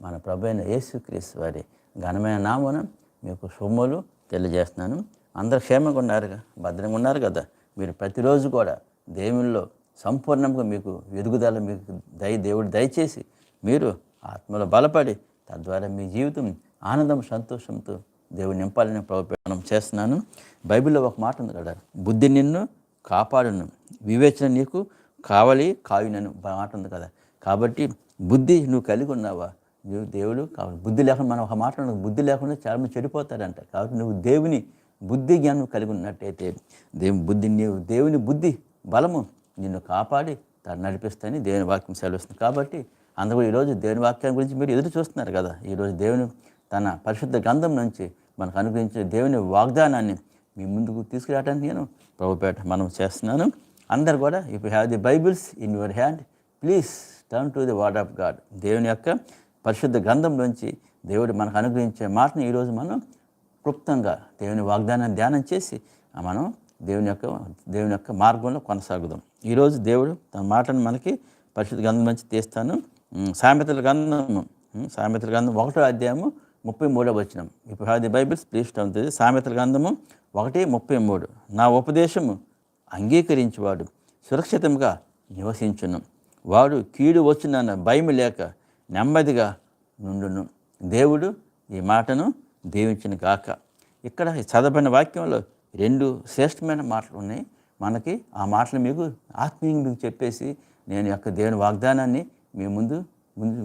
మన ప్రభు అయిన యేసుక్రీస్తు వారి ఘనమైన నామన మీకు సొమ్ములు తెలియజేస్తున్నాను. అందరు క్షేమంగా ఉన్నారుగా? భద్రంగా ఉన్నారు కదా? మీరు ప్రతిరోజు కూడా దేవుల్లో సంపూర్ణంగా మీకు ఎదుగుదల మీకు దయ దేవుడు దయచేసి మీరు ఆత్మలో బలపడి తద్వారా మీ జీవితం ఆనందం సంతోషంతో దేవుడు నింపాలని ప్రభుత్వం చేస్తున్నాను. బైబిల్లో ఒక మాట ఉంది కదా బుద్ధి నిన్ను కాపాడును వివేచన నీకు కావాలి కావినను మాట ఉంది కదా కాబట్టి బుద్ధి నువ్వు కలిగి ఉన్నావా? దేవుడు కాబట్టి బుద్ధి లేకుండా మనం ఒక మాట బుద్ధి లేకుండా చాలా మంది చెడిపోతారంట. కాబట్టి నువ్వు దేవుని బుద్ధి జ్ఞానం కలిగి ఉన్నట్టయితే దేవు బుద్ధి నీవు దేవుని బుద్ధి బలము నిన్ను కాపాడి తను నడిపిస్తాయని దేవుని వాక్యం సెలవుస్తుంది. కాబట్టి అందరూ ఈరోజు దేవుని వాక్యం గురించి మీరు ఎదురు చూస్తున్నారు కదా. ఈరోజు దేవుని తన పరిశుద్ధ గంధం నుంచి మనకు అనుగ్రహించిన దేవుని వాగ్దానాన్ని మీ ముందుకు తీసుకురావడానికి నేను ప్రభుపేట మనం చేస్తున్నాను. అందరు కూడా if you have the Bibles in your hand please turn to the word of God దేవుని యొక్క పరిశుద్ధ గ్రంథంలోంచి దేవుడు మనకు అనుగ్రహించే మాటను ఈరోజు మనం క్లుప్తంగా దేవుని వాగ్దానాన్ని ధ్యానం చేసి మనం దేవుని యొక్క దేవుని యొక్క మార్గంలో కొనసాగుదాం. ఈరోజు దేవుడు తన మాటను మనకి పరిశుద్ధ గ్రంథం నుంచి తీస్తాను. సామెతల గ్రంథము సామెతల గ్రంథం ఒకటో అధ్యాయము ముప్పై మూడో వచ్చినం ఇప్పుడు ది బైబిల్స్ ప్లీజ్ ఉంటుంది. సామెతల గ్రంథము ఒకటి ముప్పై మూడు. నా ఉపదేశము అంగీకరించేవాడు సురక్షితంగా నివసించును. వాడు కీడు వచ్చిన భయం లేక నెమ్మదిగా నుండును. దేవుడు ఈ మాటను దీవించిన గాక. ఇక్కడ ఈ చదవబడిన వాక్యంలో రెండు శ్రేష్టమైన మాటలు ఉన్నాయి. మనకి ఆ మాటలు మీకు ఆత్మీయంగా మీకు చెప్పేసి నేను యొక్క దేవుని వాగ్దానాన్ని మీ ముందు ముందు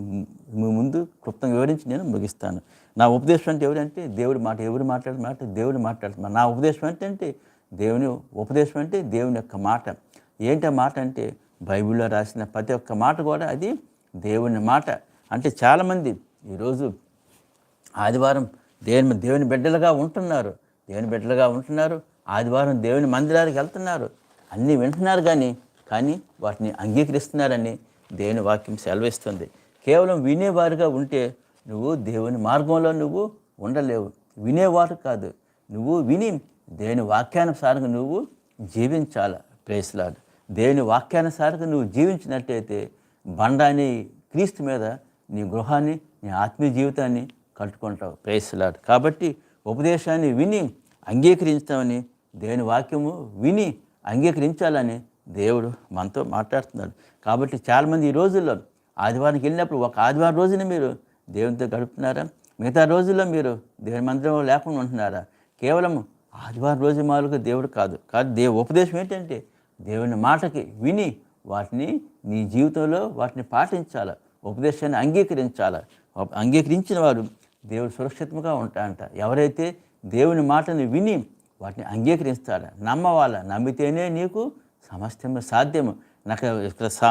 మీ ముందు క్లుప్తంగా వివరించి నేను ముగిస్తాను. నా ఉపదేశం అంటే ఎవరంటే దేవుడి మాట ఎవరు మాట్లాడే మాట దేవుడు మాట్లాడుతున్నారు నా ఉపదేశం అంటే అంటే దేవుని ఉపదేశం అంటే దేవుని యొక్క మాట. ఏంటి ఆ మాట అంటే బైబిల్లో రాసిన ప్రతి ఒక్క మాట కూడా అది దేవుని మాట. అంటే చాలామంది ఈరోజు ఆదివారం దేవుని దేవుని బిడ్డలుగా ఉంటున్నారు. దేవుని బిడ్డలుగా ఉంటున్నారు. ఆదివారం దేవుని మందిరానికి వెళ్తున్నారు. అన్నీ వింటున్నారు కానీ కానీ వాటిని అంగీకరిస్తున్నారని దేవుని వాక్యం సెలవిస్తుంది. కేవలం వినేవారుగా ఉంటే నువ్వు దేవుని మార్గంలో నువ్వు ఉండలేవు. వినేవారు కాదు. నువ్వు విని దేవుని వాక్యానుసారంగా నువ్వు జీవించాలి. ప్రేస్లాడు దేవుని వాక్యానుసారంగా నువ్వు జీవించినట్టయితే బండాని క్రీస్తు మీద నీ గృహాన్ని నీ ఆత్మీయ జీవితాన్ని కట్టుకుంటావు ప్రేస్లాడు కాబట్టి ఉపదేశాన్ని విని అంగీకరించామని దేవుని వాక్యము విని అంగీకరించాలని దేవుడు మనతో మాట్లాడుతున్నాడు. కాబట్టి చాలామంది ఈ రోజుల్లో ఆదివారానికి వెళ్ళినప్పుడు ఒక ఆదివారం రోజున మీరు దేవునితో గడుపుతున్నారా? మిగతా రోజుల్లో మీరు దేవుని మందిరం లేకుండా ఉంటున్నారా? కేవలం ఆదివారం రోజు మాలకు దేవుడు కాదు. కాదు దేవు ఉపదేశం ఏంటంటే దేవుని మాటకి విని వాటిని నీ జీవితంలో వాటిని పాటించాలి? ఉపదేశాన్ని అంగీకరించాలి. అంగీకరించిన వారు దేవుడు సురక్షితంగా ఉంటాడంట. ఎవరైతే దేవుని మాటను విని వాటిని అంగీకరిస్తాడు నమ్మవాల నమ్మితేనే నీకు సమస్తము సాధ్యము. నాకు ఇక్కడ సా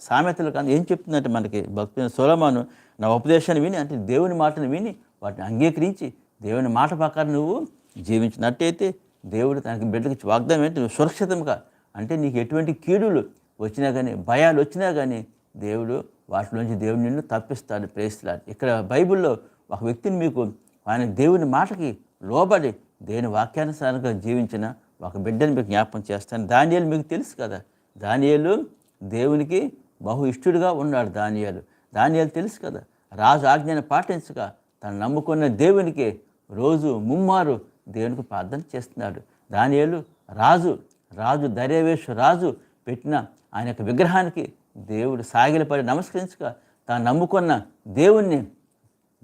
సామెతలు కానీ ఏం చెప్తుందంటే మనకి భక్తుని సోలమాను నా ఉపదేశాన్ని విని అంటే దేవుని మాటను విని వాటిని అంగీకరించి దేవుని మాట ప్రకారం నువ్వు జీవించినట్టయితే దేవుడు తనకి బిడ్డకి వాగ్దానం ఏంటి? నువ్వు సురక్షితంగా అంటే నీకు ఎటువంటి కీడులు వచ్చినా కానీ భయాలు వచ్చినా కానీ దేవుడు వాటిలోంచి దేవుడు నిన్ను తప్పిస్తాడు ప్రేస్తున్నాడు ఇక్కడ బైబిల్లో ఒక వ్యక్తిని మీకు ఆయన దేవుని మాటకి లోబడి దేని వాక్యానుసారంగా జీవించిన ఒక బిడ్డని మీకు జ్ఞాపకం చేస్తాను. దానియాలు మీకు తెలుసు కదా. దానియాలు దేవునికి బహు ఇష్టడుగా ఉన్నాడు దానియాలు. దానియాలు తెలుసు కదా. రాజు ఆజ్ఞను పాటించక తను నమ్ముకున్న దేవునికి రోజు ముమ్మారు దేవునికి ప్రార్థన చేస్తున్నాడు. దానియాలు రాజు రాజు దర్యావేశు రాజు పెట్టిన ఆయన యొక్క విగ్రహానికి దేవుడు సాగిలపడి నమస్కరించక తాను నమ్ముకున్న దేవుణ్ణి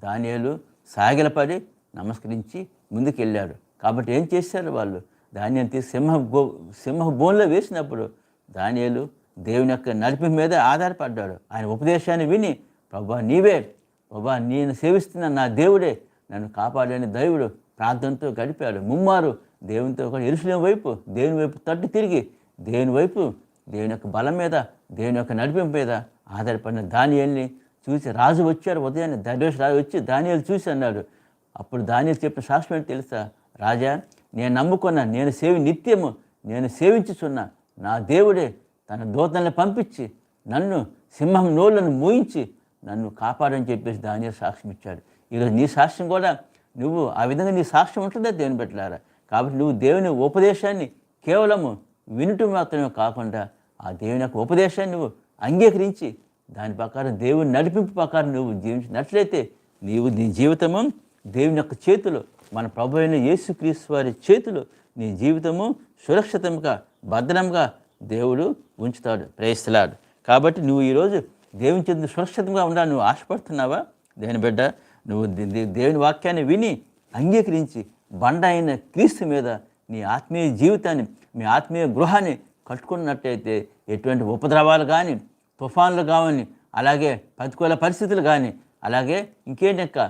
దానియాలు సాగిలపడి నమస్కరించి ముందుకెళ్ళాడు. కాబట్టి ఏం చేశారు వాళ్ళు? ధాన్యం తీసి సింహ గో సింహ బోన్లో వేసినప్పుడు దానియాలు దేవుని యొక్క నడిపి మీద ఆధారపడ్డాడు. ఆయన ఉపదేశాన్ని విని ప్రభా నీవే ప్రభా నేను సేవిస్తున్న నా దేవుడే నన్ను కాపాడని దైవుడు ప్రార్థనతో గడిపాడు. ముమ్మారు దేవునితో కూడా ఎరుసలేం వైపు దేవుని వైపు తట్టు తిరిగి దేవుని వైపు దేవుని యొక్క బలం మీద దేవుని యొక్క నడిపింపు మీద ఆధారపడిన దానియల్ని చూసి రాజు వచ్చారు ఉదయాన్నే దర్వేష్ రాజు వచ్చి దానియాలు చూసి అన్నాడు. అప్పుడు దానియాలు చెప్పిన శాస్త్రం ఏంటి తెలుసా? రాజా నేను నమ్ముకున్న నేను సేవి నిత్యము నేను సేవించుచున్నా నా దేవుడే తన దూతల్ని పంపించి నన్ను సింహం నోళ్ళను మూయించి నన్ను కాపాడని చెప్పేసి దానియాలు సాక్ష్యం ఇచ్చాడు. ఈరోజు నీ సాక్ష్యం కూడా నువ్వు ఆ విధంగా నీ సాక్ష్యం ఉంటుందా దేవుని పెట్టలారా కాబట్టి నువ్వు దేవుని ఉపదేశాన్ని కేవలము వినుట మాత్రమే కాకుండా ఆ దేవుని యొక్క ఉపదేశాన్ని నువ్వు అంగీకరించి దాని ప్రకారం దేవుని నడిపింపు ప్రకారం నువ్వు జీవించినట్లయితే నీవు నీ జీవితము దేవుని యొక్క చేతిలో మన ప్రభు అయిన యేసుక్రీస్తు వారి చేతిలో నీ జీవితము సురక్షితంగా భద్రంగా దేవుడు ఉంచుతాడు. ప్రేస్తలాడు కాబట్టి నువ్వు ఈరోజు దేవుని చెంది సురక్షితంగా ఉండాలని నువ్వు ఆశపడుతున్నావా? దేని బిడ్డ నువ్వు దేవుని వాక్యాన్ని విని అంగీకరించి బండ అయిన క్రీస్తు మీద నీ ఆత్మీయ జీవితాన్ని మీ ఆత్మీయ గృహాన్ని కట్టుకున్నట్టయితే ఎటువంటి ఉపద్రవాలు కానీ తుఫాన్లు కావని అలాగే ప్రతికూల పరిస్థితులు కానీ అలాగే ఇంకేంటి ఇంకా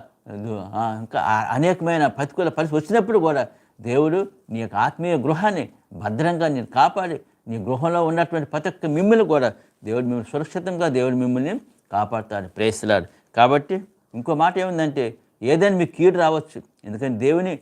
ఇంకా అనేకమైన ప్రతికూల పరిస్థితి వచ్చినప్పుడు కూడా దేవుడు నీ యొక్క ఆత్మీయ గృహాన్ని భద్రంగా నేను కాపాడి నీ గృహంలో ఉన్నటువంటి ప్రతి ఒక్క మిమ్మల్ని కూడా దేవుడు మిమ్మల్ని సురక్షితంగా దేవుడు మిమ్మల్ని కాపాడుతాడు. ప్రేస్తున్నాడు కాబట్టి ఇంకో మాట ఏముందంటే ఏదైనా మీకు కీడు రావచ్చు. ఎందుకంటే దేవుని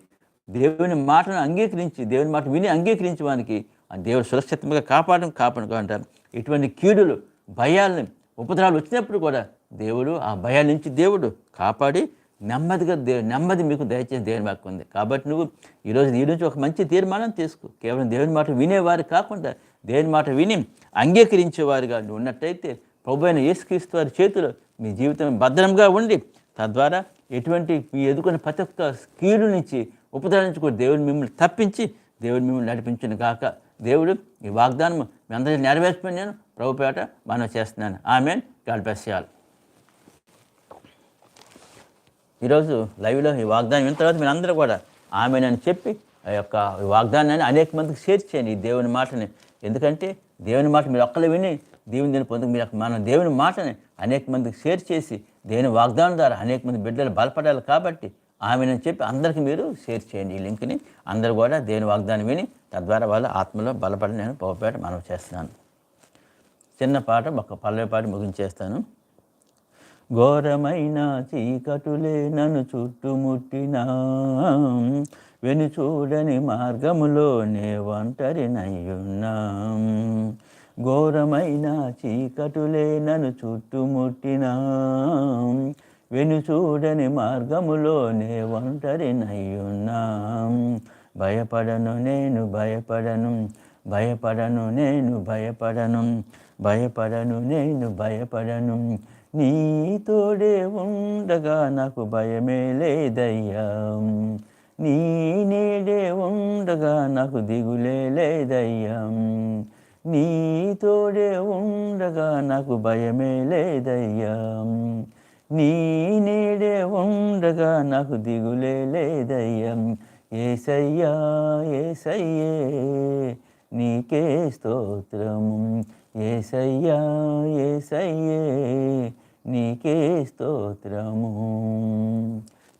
దేవుని మాటను అంగీకరించి దేవుని మాట విని అంగీకరించి వానికి ఆ దేవుడు సురక్షితంగా కాపాడడం కాపాడు అంటారు. ఇటువంటి కీడులు భయాలని ఉపద్రవాలు వచ్చినప్పుడు కూడా దేవుడు ఆ భయాల నుంచి దేవుడు కాపాడి నెమ్మదిగా దే నెమ్మది మీకు దయచేసి దేవుని వాక్యం ఉంది. కాబట్టి నువ్వు ఈరోజు నీ నుంచి ఒక మంచి తీర్మానం తీసుకో. కేవలం దేవుని మాట వినేవారు కాకుండా దేవుని మాట విని అంగీకరించేవారుగా నువ్వు ఉన్నట్టయితే ప్రభు అయిన యేసుక్రీస్తు వారి చేతిలో మీ జీవితం భద్రంగా ఉండి తద్వారా ఎటువంటి మీ ఎదుర్కొన్న ప్రతి ఒక్క కీడు నుంచి ఉపద్రవం దేవుడు మిమ్మల్ని తప్పించి దేవుడు మిమ్మల్ని నడిపించిన కాక దేవుడు ఈ వాగ్దానం మీ అందరికీ నెరవేర్చుకుని నేను ప్రభుపేట మనం చేస్తున్నాను. ఆమె గాడ్ ఈరోజు లైవ్లో ఈ వాగ్దానం విన్న తర్వాత మీరు అందరూ కూడా ఆమెనని చెప్పి ఆ యొక్క వాగ్దానాన్ని అనేక మందికి షేర్ చేయండి ఈ దేవుని మాటని. ఎందుకంటే దేవుని మాట మీరు ఒక్కరు విని దేవుని దీని పొందుకు మీరు మన దేవుని మాటని అనేక మందికి షేర్ చేసి దేవుని వాగ్దానం ద్వారా అనేక మంది బిడ్డలు బలపడాలి కాబట్టి ఆమెనని చెప్పి అందరికీ మీరు షేర్ చేయండి ఈ లింక్ని. అందరు కూడా దేవుని వాగ్దానం విని తద్వారా వాళ్ళ ఆత్మలో బలపడి నేను పోపేట మనం చేస్తున్నాను. చిన్న పాట ఒక పల్లవి పాట ముగించేస్తాను. ఘోరమైన చీకటులే నన్ను చుట్టుముట్టినా. వెను చూడని మార్గములోనే ఒంటరినయ్యున్నా. ఘోరమైన చీకటులే నన్ను చుట్టుముట్టినా. వెనుచూడని మార్గములోనే ఒంటరినయ్యున్నా భయపడను నేను భయపడను భయపడను నేను భయపడను భయపడను నేను భయపడను. నీ తోడే ఉండగా నాకు భయమే లేదయ్యా. నీ నీడే ఉండగా నాకు దిగులే లేదయ్యా. నీ తోడే ఉండగా నాకు భయమే లేదయ్యా. నీ నీడే ఉండగా నాకు దిగులే లేదయ్యం. ఏసయ్యా ఏసయ్యే నీకే స్తోత్రము. ఏసయ్యా ఏసయ్యే నీకే స్తోత్రము.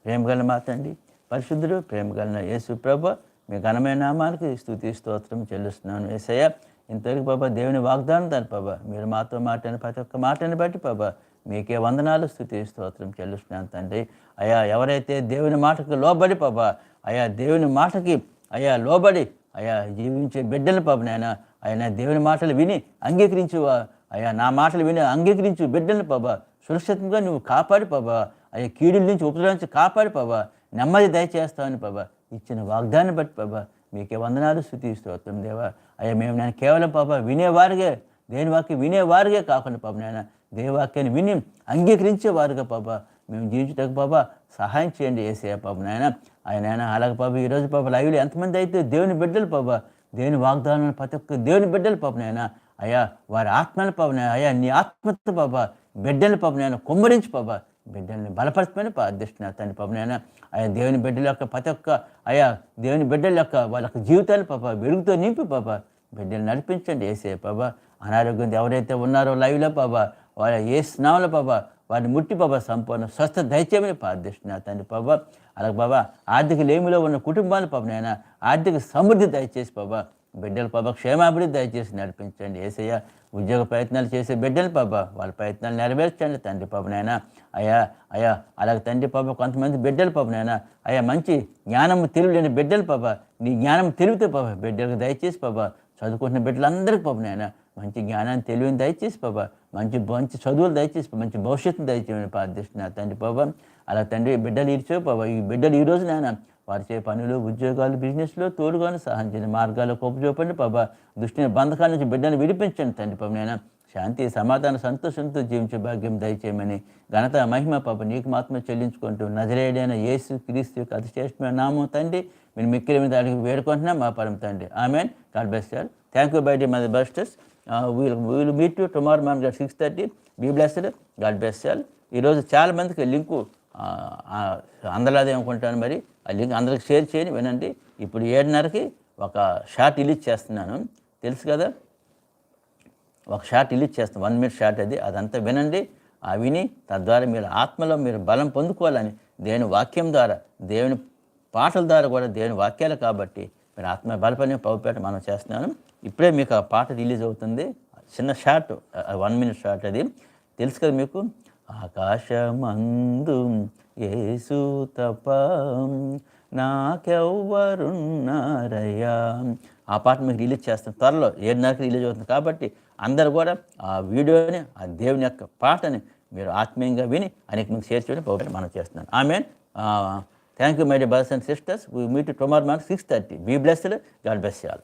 ప్రేమగల మాతండి పరిశుద్ధుడు ప్రేమగలన యేసు ప్రభ మీ ఘనమైన నామానికి స్థుతి స్తోత్రం చెల్లిస్తున్నాను. ఏసయ్య ఇంతవరకు బాబా దేవుని వాగ్దానం దాని బాబా మీరు మాతో మాట్లాడిన ప్రతి ఒక్క మాటని బట్టి బాబా మీకే వందనాలు. స్థుతి స్తోత్రం. చెల్లిస్తున్నాను తండ్రి. అయా ఎవరైతే దేవుని మాటకు లోబడి పాప అయా దేవుని మాటకి అయా లోబడి అయా జీవించే బిడ్డలు పాప నాయన ఆయన దేవుని మాటలు విని అంగీకరించువా. అయా నా మాటలు విని అంగీకరించు బిడ్డలు పాబా సురక్షితంగా నువ్వు కాపాడి పాబా అయ్యా కీడుల నుంచి ఉపద్రవించి కాపాడి పాబా నెమ్మది దయచేస్తావని పాబా ఇచ్చిన వాగ్దాన్ని బట్టి పాబా మీకే వందనాలు. స్థుతి స్తోత్రం దేవా. అయ్యా మేము నేను కేవలం పాప వినేవారుగా దేని వాకి వినేవారుగా కాకుండా పాప నాయన దేవాక్యాన్ని విని అంగీకరించేవారుగా బాబా మేము జీవించటకు బాబా సహాయం చేయండి ఏసే పాప నాయన. ఆయన ఆయన అలాగే పాప. ఈరోజు పాప లైవ్లో ఎంతమంది అయితే దేవుని బిడ్డలు బాబా దేవుని వాగ్దానం ప్రతి ఒక్క దేవుని బిడ్డలు పాప నాయన. అయ్యా వారి ఆత్మల పాప నాయన. అయ్యా నీ ఆత్మతో బాబా బిడ్డల పాప నాయన కుమ్మరించి బాబా బిడ్డల్ని బలపరచమని ప్రార్థిస్తున్నా తండ్రి పాప నాయన. ఆయా దేవుని బిడ్డల యొక్క ప్రతి ఒక్క అయ్యా దేవుని బిడ్డల యొక్క వాళ్ళ యొక్క జీవితాలు పాప వెలుగుతో నింపి పాప. బిడ్డలు నడిపించండి ఏసే పాప. అనారోగ్యం ఎవరైతే ఉన్నారో లైవ్లో పాప. వాళ్ళ ఏ స్నాముల పాప వారిని ముట్టి బాబా సంపూర్ణ స్వస్థ దయచేయమని ప్రార్థిస్తున్నా తండ్రి బాబా అలాగే బాబా ఆర్థిక లేమిలో ఉన్న కుటుంబాలు పాప నాయన ఆర్థిక సమృద్ధి దయచేసి బాబా బిడ్డల పాప క్షేమాభివృద్ధి దయచేసి నడిపించండి. ఏసయ్య ఉద్యోగ ప్రయత్నాలు చేసే బిడ్డలు పాప వాళ్ళ ప్రయత్నాలు నెరవేర్చండి తండ్రి పాపనైనా అయ్యా అయ్యా అలాగే తండ్రి పాప కొంతమంది బిడ్డలు పాపనైనా అయ్యా మంచి జ్ఞానము తెలివిలేని బిడ్డలు పాప నీ జ్ఞానం తెలివితే పాప బిడ్డలకు దయచేసి పాప చదువుకుంటున్న బిడ్డలందరికీ పాపనైనా మంచి జ్ఞానాన్ని తెలివిని దయచేసి పాప మంచి మంచి చదువులు దయచేసి మంచి భవిష్యత్తును దయచేయమని ప్రార్థిస్తున్నా తండ్రి బాబా అలా తండ్రి బిడ్డలు ఇరిచో బాబా ఈ బిడ్డలు ఈ రోజు నాయన వారి చే పనులు ఉద్యోగాలు బిజినెస్లో తోడుగాను సహాయం చేయండి మార్గాలు కోప బాబా దృష్టిని బంధకాల నుంచి బిడ్డను విడిపించండి తండ్రి బాబు నాయన. శాంతి సమాధాన సంతోషంతో జీవించే భాగ్యం దయచేయమని ఘనత మహిమ పాప నీకు మాత్రమే చెల్లించుకుంటూ నజరేడైన యేసు క్రీస్తు యొక్క అతిశ్రేష్టమైన నామం తండ్రి మీరు మిక్కిలి మీద అడిగి వేడుకుంటున్నాం మా పరం తండ్రి. Amen. God best sir thank you bye డి my busters wheel we'll meet you tomorrow morning at six thirty be blessed God best sir ఈరోజు చాలా మందికి లింకు uh, uh, అందలాదే అనుకుంటాను మరి. ఆ లింక్ అందరికి షేర్ చేయని వినండి. ఇప్పుడు ఏడున్నరకి ఒక షార్ట్ రిలీజ్ చేస్తున్నాను. తెలుసు కదా? ఒక షార్ట్ రిలీజ్ చేస్తాను వన్ మినిట్ షార్ట్ అది. అదంతా వినండి. ఆ విని తద్వారా మీరు ఆత్మలో మీరు బలం పొందుకోవాలని దేవుని వాక్యం ద్వారా దేవుని పాటల ద్వారా కూడా దేవుని వాక్యాలు కాబట్టి మీరు ఆత్మ బలపని పౌపేట మనం చేస్తున్నాను. ఇప్పుడే మీకు ఆ పాట రిలీజ్ అవుతుంది. చిన్న షార్ట్ వన్ మినిట్ షార్ట్ అది. తెలుసు కదా మీకు? ఆకాశమందు ఏసు తప నాకెవ్వరున్నారయ్యా. ఆ పాట మీకు రిలీజ్ చేస్తాం త్వరలో ఏడున్నరకు రిలీజ్ అవుతుంది కాబట్టి అందరు కూడా ఆ వీడియోని ఆ దేవుని యొక్క పాటని మీరు ఆత్మీయంగా విని అనేక మీకు షేర్ చేయడం పౌరులు మనం చేస్తున్నాను. ఆమె thank you my dear brothers and sisters we meet tomorrow morning six thirty be blessed God bless all